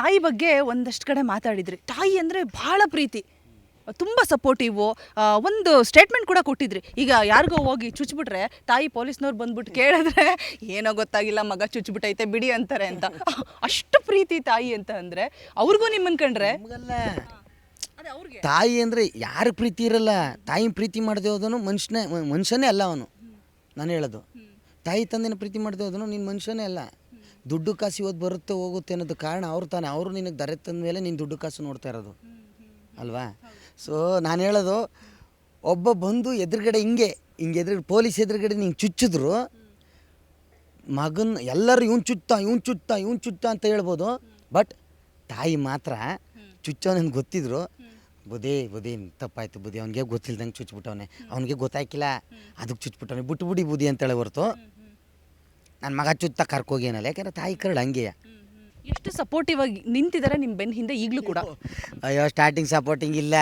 ತಾಯಿ ಬಗ್ಗೆ ಒಂದಷ್ಟು ಕಡೆ ಮಾತಾಡಿದ್ರಿ. ತಾಯಿ ಅಂದರೆ ಬಹಳ ಪ್ರೀತಿ. ತುಂಬ ಸಪೋರ್ಟಿವು ಒಂದು ಸ್ಟೇಟ್ಮೆಂಟ್ ಕೂಡ ಕೊಟ್ಟಿದ್ರಿ. ಈಗ ಯಾರಿಗೋ ಹೋಗಿ ಚುಚ್ಬಿಟ್ರೆ ತಾಯಿ ಪೊಲೀಸ್ನವ್ರು ಬಂದ್ಬಿಟ್ಟು ಕೇಳಿದ್ರೆ ಏನೋ ಗೊತ್ತಾಗಿಲ್ಲ ಮಗ ಚುಚ್ಬಿಟ್ಟೈತೆ ಬಿಡಿ ಅಂತಾರೆ ಅಂತ. ಅಷ್ಟು ಪ್ರೀತಿ ತಾಯಿ ಅಂತ ಅಂದರೆ ಅವ್ರಿಗೂ ನಿಮ್ಮನ್ನು ಕಂಡ್ರೆ? ತಾಯಿ ಅಂದರೆ ಯಾರು ಪ್ರೀತಿ ಇರಲ್ಲ. ತಾಯಿ ಪ್ರೀತಿ ಮಾಡದೆ ಹೋದನು ಮನುಷ್ಯನೇ ಮನುಷ್ಯನೇ ಅಲ್ಲ ಅವನು. ನಾನು ಹೇಳೋದು. ತಾಯಿ ತಂದೆನ ಪ್ರೀತಿ ಮಾಡದೆ ಹೋದನು ನಿನ್ನ ಮನುಷ್ಯನೇ ಅಲ್ಲ. ದುಡ್ಡು ಕಾಸು ಇವತ್ತು ಬರುತ್ತೆ, ಹೋಗುತ್ತೆ ಅನ್ನೋದು ಕಾರಣ ಅವ್ರು ತಾನೆ. ಅವರು ನಿನಗೆ ದರೆ ತಂದ ಮೇಲೆ ನೀನು ದುಡ್ಡು ಕಾಸು ನೋಡ್ತಾ ಇರೋದು. ಅಲ್ವಾ? ಸೊ ನಾನು ಹೇಳೋದು, ಒಬ್ಬ ಬಂದು ಎದುರುಗಡೆ ಹಿಂಗೆ ಹಿಂಗೆ ಎದುರುಗಡೆ ಪೊಲೀಸ್ ಎದುರುಗಡೆ ನಿಂಗೆ ಚುಚ್ಚಿದ್ರು, ಮಗನ್ ಎಲ್ಲರೂ ಇವ್ನು ಚುಚ್ಚ ಇವ್ನು ಚುಚ್ಚ ಇವ್ನು ಚುಚ್ಚ ಅಂತ ಹೇಳ್ಬೋದು. ಬಟ್ ತಾಯಿ ಮಾತ್ರ ಚುಚ್ಚೋನಂಗೆ ಗೊತ್ತಿದ್ರು. ಬುದಿ ಬುದಿ ತಪ್ಪಾಯ್ತು ಬುದಿ ಅವ್ನಿಗೆ ಗೊತ್ತಿಲ್ದಂಗೆ ಚುಚ್ಬಿಟ್ಟವನೆ. ಅವ್ನಿಗೆ ಗೊತ್ತಾಯ್ಕಿಲ್ಲ. ಅದಕ್ಕೆ ಚುಚ್ಬಿಟ್ಟವನೆ. ಬಿಟ್ಬಿಡಿ ಬುದಿ ಅಂತೇಳಿ ಹೊರ್ತು. ನನ್ನ ಮಗ ಚುತ್ತ ಕರ್ಕೋಗೇನಲ್ಲ ಯಾಕೆಂದ್ರೆ ತಾಯಿ ಕರಡು ಹಂಗೆಯ. ಎಷ್ಟು ಸಪೋರ್ಟಿವ್ ಆಗಿ ನಿಂತಿದ್ದಾರೆ ನಿಮ್ಮ ಬೆನ್ನ ಹಿಂದೆ ಈಗಲೂ ಕೂಡ. ಅಯ್ಯೋ ಸ್ಟಾರ್ಟಿಂಗ್ ಸಪೋರ್ಟಿಂಗ್ ಇಲ್ಲ.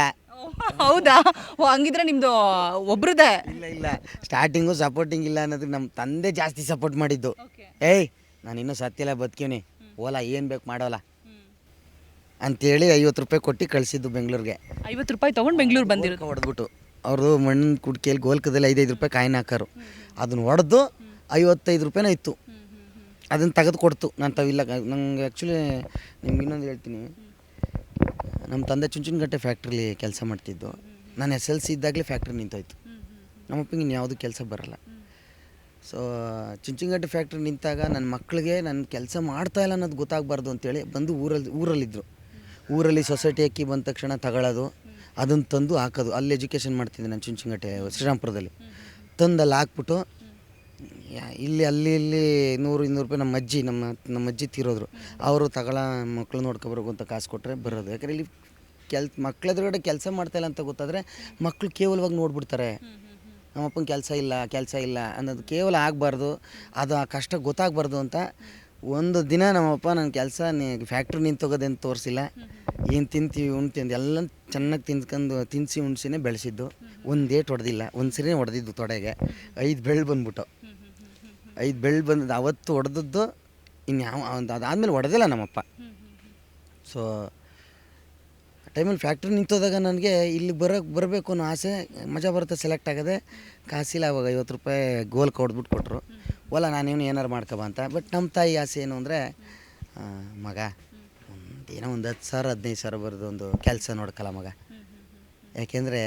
ಹೌದಾ? ಓ ಹಂಗಿದ್ರೆ ನಿಮ್ಮದು ಒಬ್ರದೇ. ಇಲ್ಲ ಇಲ್ಲ. ಸ್ಟಾರ್ಟಿಂಗು ಸಪೋರ್ಟಿಂಗ್ ಇಲ್ಲ ಅನ್ನೋದಕ್ಕೆ ನಮ್ಮ ತಂದೆ ಜಾಸ್ತಿ ಸಪೋರ್ಟ್ ಮಾಡಿದ್ದು. ಏಯ್ ನಾನು ಇನ್ನೂ ಸತ್ಯಲ್ಲ ಬದುಕಿವ್ನಿ. ಓಲಾ ಏನು ಬೇಕು ಮಾಡೋಲ್ಲ. ಅಂತೇಳಿ ಐವತ್ತು ರೂಪಾಯಿ ಕೊಟ್ಟು ಕಳಿಸಿದ್ದು ಬೆಂಗಳೂರಿಗೆ. ಐವತ್ತು ರೂಪಾಯಿ ತೊಗೊಂಡು ಬೆಂಗಳೂರು ಬಂದಿರೋದು. ಹೊಡೆದ್ಬಿಟ್ಟು. ಅವ್ರದ್ದು ಮಣ್ಣಿನ ಕುಡ್ಕೆಯಲ್ಲಿ ಗೋಲ್ಕದಲ್ಲಿ ಐದೈದು ರೂಪಾಯಿ ಕಾಯಿನ ಹಾಕೋರು. ಅದನ್ನ ಹೊಡೆದು ಐವತ್ತೈದು ರೂಪಾಯಿನ ಇತ್ತು. ಅದನ್ನು ತೆಗೆದು ಕೊಡ್ತು ನಾನು ತವಿಲ್ಲ ನಂಗೆ ಆ್ಯಕ್ಚುಲಿ ನಿಮ್ಗೆ ಇನ್ನೊಂದು ಹೇಳ್ತೀನಿ. ನಮ್ಮ ತಂದೆ ಚುಂಚನಗಟ್ಟೆ ಫ್ಯಾಕ್ಟ್ರಿಲಿ ಕೆಲಸ ಮಾಡ್ತಿದ್ದು. ನಾನು ಎಸ್ ಎಲ್ ಸಿ ಇದ್ದಾಗಲೇ ಫ್ಯಾಕ್ಟ್ರಿ ನಿಂತೋಯ್ತು. ನಮ್ಮಪ್ಪಿಗೆ ಇನ್ನು ಯಾವುದೂ ಕೆಲಸ ಬರಲ್ಲ. ಸೊ ಚುಂಚನಗಟ್ಟೆ ಫ್ಯಾಕ್ಟ್ರಿ ನಿಂತಾಗ ನನ್ನ ಮಕ್ಕಳಿಗೆ ನಾನು ಕೆಲಸ ಮಾಡ್ತಾ ಇಲ್ಲ ಅನ್ನೋದು ಗೊತ್ತಾಗಬಾರ್ದು ಅಂತೇಳಿ ಬಂದು ಊರಲ್ಲಿ ಊರಲ್ಲಿದ್ದರು ಊರಲ್ಲಿ ಸೊಸೈಟಿ ಅಕ್ಕಿ ಬಂದ ತಕ್ಷಣ ತಗೊಳ್ಳೋದು ಅದನ್ನು ತಂದು ಹಾಕೋದು. ಅಲ್ಲಿ ಎಜುಕೇಷನ್ ಮಾಡ್ತಿದ್ದೆ ನಾನು ಚುಂಚನಗಟ್ಟೆ ಶ್ರೀರಾಮ್ಪುರದಲ್ಲಿ. ತಂದು ಅಲ್ಲಿ ಹಾಕ್ಬಿಟ್ಟು ಇಲ್ಲಿ, ಅಲ್ಲಿ, ಇಲ್ಲಿ ನೂರು, ಇನ್ನೂರು ರೂಪಾಯಿ ನಮ್ಮ ಅಜ್ಜಿ, ನಮ್ಮ ನಮ್ಮ ಅಜ್ಜಿ ತೀರೋದ್ರು. ಅವರು ತಗೊಳ ಮಕ್ಳು ನೋಡ್ಕೊಬರ್ಬೇಕು ಅಂತ ಕಾಸು ಕೊಟ್ಟರೆ ಬರೋದು. ಯಾಕಂದ್ರೆ ಇಲ್ಲಿ ಕೆಲ್, ಮಕ್ಳ ಎದುರುಗಡೆ ಕೆಲಸ ಮಾಡ್ತಾಯಿಲ್ಲ ಅಂತ ಗೊತ್ತಾದರೆ ಮಕ್ಕಳು ಕೇವಲವಾಗಿ ನೋಡ್ಬಿಡ್ತಾರೆ. ನಮ್ಮಪ್ಪನ ಕೆಲಸ ಇಲ್ಲ ಕೆಲಸ ಇಲ್ಲ ಅನ್ನೋದು ಕೇವಲ ಆಗಬಾರ್ದು. ಅದು ಆ ಕಷ್ಟ ಗೊತ್ತಾಗಬಾರ್ದು ಅಂತ ಒಂದು ದಿನ ನಮ್ಮಪ್ಪ ನನ್ನ ಕೆಲಸ ಫ್ಯಾಕ್ಟ್ರಿ ನಿಂತೋಗೋದೇನು ತೋರಿಸಿಲ್ಲ. ಏನು ತಿಂತೀವಿ ಉಣ್ತೀವಿ ಎಲ್ಲ ಚೆನ್ನಾಗಿ ತಿನ್ಕೊಂಡು ತಿನ್ಸಿ, ಉಣ್ಸಿನೇ ಬೆಳೆಸಿದ್ದು. ಒಂದು ಏಟ್ ಹೊಡೆದಿಲ್ಲ ಒಂದು ಸರಿ ಹೊಡೆದಿದ್ದು ತೊಡೆಗೆ. ಐದು ಬೆಳೆ ಬಂದ್ಬಿಟ್ಟು. ಐದು ಬೆಳ್ಳು ಬಂದದ್ದು, ಅವತ್ತು ಹೊಡೆದದ್ದು ಇನ್ಯಾವ ಅದಾದಮೇಲೆ ಹೊಡೆದಿಲ್ಲ ನಮ್ಮಪ್ಪ. ಸೊ ಟೈಮಲ್ಲಿ ಫ್ಯಾಕ್ಟ್ರಿ ನಿಂತೋದಾಗ ನನಗೆ ಇಲ್ಲಿ ಬರೋಕ್ಕೆ ಬರಬೇಕು ಅನ್ನೋ ಆಸೆ, ಮಜಾ ಬರುತ್ತೆ ಸೆಲೆಕ್ಟ್ ಆಗದೆ, ಕಾಸಿಲ್ಲ ಅವಾಗ ಐವತ್ತು ರೂಪಾಯಿ ಗೋಲ್ ಕೊಡ್ಬಿಟ್ಟು ಕೊಟ್ಟರು ನಾನು ನಾನೇನು ಏನಾರು ಮಾಡ್ಕೊಬ ಅಂತ. ಬಟ್ ನಮ್ಮ ತಾಯಿ ಆಸೆ ಏನು ಅಂದರೆ ಮಗ, ಒಂದೇನೋ ಏನೋ ಒಂದು ಹತ್ತು ಸಾವಿರ, ಹದಿನೈದು ಸಾವಿರ ಬರೋದು ಒಂದು ಕೆಲಸ ನೋಡ್ಕಲ್ಲ ಮಗ. ಯಾಕೆಂದರೆ,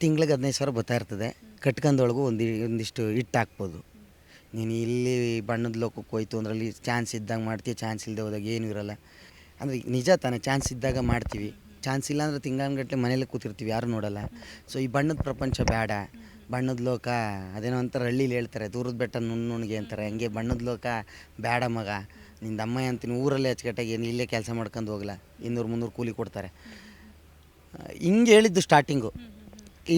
ತಿಂಗ್ಳಿಗೆ ಹದಿನೈದು ಸಾವಿರ ಬರ್ತಾ ಇರ್ತದೆ. ಕಟ್ಕೊಂಡೊಳಗು ಒಂದು, ಒಂದಿಷ್ಟು ಹಿಟ್ಟು ಹಾಕ್ಬೋದು. ನೀನು ಇಲ್ಲಿ ಬಣ್ಣದ ಲೋಕಕ್ಕೆ ಹೋಯ್ತು ಅಂದ್ರಲ್ಲಿ ಚಾನ್ಸ್ ಇದ್ದಾಗ ಮಾಡ್ತೀಯ ಚಾನ್ಸ್ ಇಲ್ಲದೆ ಹೋದಾಗ ಏನೂ ಇರಲ್ಲ. ಅಂದರೆ ನಿಜ ತಾನೇ ಚಾನ್ಸ್ ಇದ್ದಾಗ ಮಾಡ್ತೀವಿ. ಚಾನ್ಸ್ ಇಲ್ಲ ಅಂದರೆ ತಿಂಗಳಗಟ್ಟಲೆ ಮನೇಲಿ ಕೂತಿರ್ತೀವಿ, ಯಾರು ನೋಡಲ್ಲ. ಸೊ ಈ ಬಣ್ಣದ ಪ್ರಪಂಚ ಬೇಡ ಬಣ್ಣದ ಲೋಕ, ಅದೇನೋ ಅಂತಾರೆ ಹಳ್ಳಿಲಿ ಹೇಳ್ತಾರೆ, ದೂರದ ಬೆಟ್ಟ ನುಣ್ಣುಣ್ಗೆ ಅಂತಾರೆ. ಹಂಗೆ ಬಣ್ಣದ ಲೋಕ ಬೇಡ ಮಗ. ನಿಂದು ಅಮ್ಮ ಅಂತೀನಿ, ಊರಲ್ಲೇ ಅಚ್ಚುಕಟ್ಟಾಗಿ ಏನು ಇಲ್ಲೇ ಕೆಲಸ ಮಾಡ್ಕೊಂಡು ಹೋಗಲ್ಲ. ಇನ್ನೂರು ಮುನ್ನೂರು ಕೂಲಿ ಕೊಡ್ತಾರೆ. ಹಿಂಗೆ ಹೇಳಿದ್ದು ಸ್ಟಾರ್ಟಿಂಗು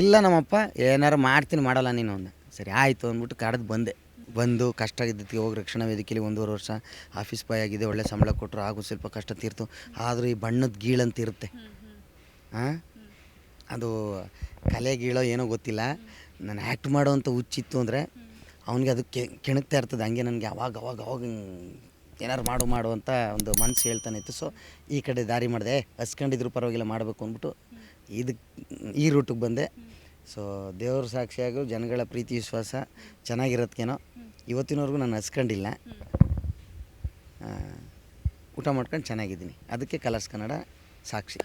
ಇಲ್ಲ ನಮ್ಮಪ್ಪ, ಏನಾರು ಮಾಡ್ತೀನಿ, ಮಾಡಲ್ಲ ನೀನು ಒಂದು ಸರಿ, ಆಯಿತು ಅಂದ್ಬಿಟ್ಟು ಕಡ್ದು ಬಂದೆ. ಬಂದು ಕಷ್ಟ ಆಗಿದ್ದಕ್ಕೆ ಹೋಗಿ ರಕ್ಷಣಾ ವೇದಿಕೆಯಲ್ಲಿ ಒಂದೂವರೆ ವರ್ಷ ಆಫೀಸ್ ಬಾಯ್ ಆಗಿದೆ, ಒಳ್ಳೆ ಸಂಬಳ ಕೊಟ್ಟರು, ಹಾಗೂ ಸ್ವಲ್ಪ ಕಷ್ಟ ತೀರ್ತು. ಆದರೂ ಈ ಬಣ್ಣದ ಗೀಳಂತ ಇರುತ್ತೆ. ಹಾಂ ಅದು ಕಲೆ ಗೀಳೋ ಏನೋ ಗೊತ್ತಿಲ್ಲ. ನಾನು ಆ್ಯಕ್ಟ್ ಮಾಡೋವಂಥ ಹುಚ್ಚಿತ್ತು ಅಂದರೆ ಅವನಿಗೆ ಅದು ಕೆಣಕ್ತಾ ಇರ್ತದೆ. ಹಂಗೆ ನನಗೆ ಅವಾಗ ಅವಾಗ ಅವಾಗ ಏನಾರು ಮಾಡು ಮಾಡು ಅಂತ ಒಂದು ಮನಸ್ಸು ಹೇಳ್ತಾನೆ ಇತ್ತು. ಸೊ ಈ ಕಡೆ ದಾರಿ ಮಾಡಿದೆ. ಹಸ್ಕೊಂಡಿದ್ರು ಪರವಾಗಿಲ್ಲ, ಮಾಡಬೇಕು ಅಂದ್ಬಿಟ್ಟು ಇದಕ್ಕೆ ಈ ರೂಟಿಗೆ ಬಂದೆ. ಸೊ ದೇವ್ರ ಸಾಕ್ಷಿಯಾಗೂ ಜನಗಳ ಪ್ರೀತಿ ವಿಶ್ವಾಸ ಚೆನ್ನಾಗಿರೋದಕ್ಕೇನೋ ಇವತ್ತಿನವರೆಗೂ ನಾನು ಹಸ್ಕೊಂಡಿಲ್ಲ. ಊಟ ಮಾಡ್ಕೊಂಡು ಚೆನ್ನಾಗಿದ್ದೀನಿ. ಅದಕ್ಕೆ ಕಲರ್ಸ್ ಕನ್ನಡ ಸಾಕ್ಷಿ.